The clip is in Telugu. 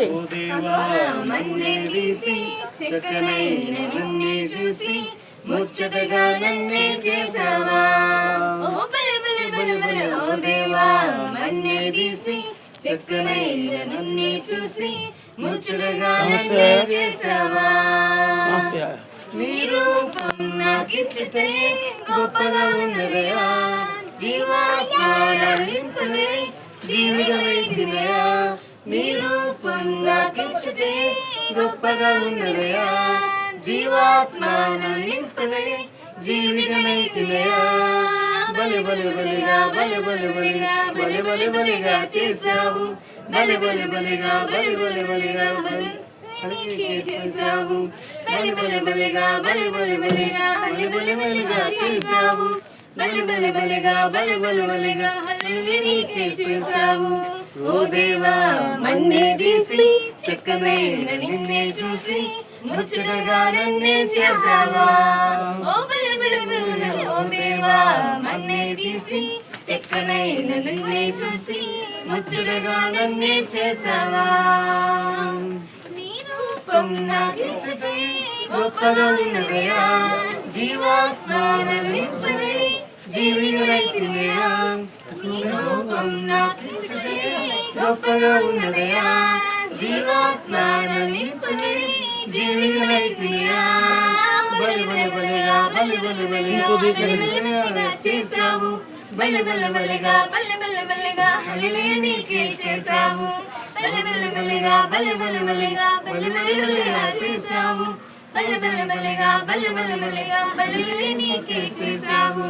ఓ దేవా మన్నే తీసి చక్కనైన నిన్నే చూసి ముచ్చటగా నన్నే చేసావా ఓ ఓ దేవా మన్నే తీసి చక్కనైన చూసి ముచ్చటగా నన్నే చేసావా నీ రూపం నాకిచ్చితే గొప్పగా ఉన్నదయా జీవాత్మాల జీవితమైందిదయా నీ రూపం నాకిచ్చితే గొప్పగా ఉన్నదయా జీవాత్మాన నింపదే జీవితమైతిదయా బలి బలి బలిగా బలి బలి బలిగా బలి బలి బలిగా చేశావు బలి బలి బలిగా బలి బలి బలిగా బలి నీకే చేశావు బలి బలి బలిగా బలి బలి బలిగా బలి బలి బలిగా చేశావు బలి బలి బలిగా బలి బలి బలిగా నీకే చేశావు ఓ దేవా మన్నే తీసి చక్కమైన నిన్నే చూసి ముచ్చటగా నన్నే చేసావా? ఓ బలె బలె బలె ఓ దేవా మన్నే తీసి చక్కనైన నిన్నే చూసి ముచ్చటగా నన్నే చేసావా? నీ రూపం రూపం నాకిచ్చితే గొప్పగా ఉన్నదయా జీవాత్మాన నింపదే రూపం గొప్పగా ఉన్నదయా జీవాత్మాన నింపని జీవితమైతిదయా బలి బలి బలిగా బలి బలి బలిగా బలి బలిగా చేశావు బలి బలి బలిగా బలి బలి బలిగా హల్లెలూయా నీకే చేశావు బలి బలి బలిగా బలి బలి బలిగా బలి బలి బలిగా చేశావు బలి బలి బలిగా బలి బలి బలిగా బలి నీకే చేశావు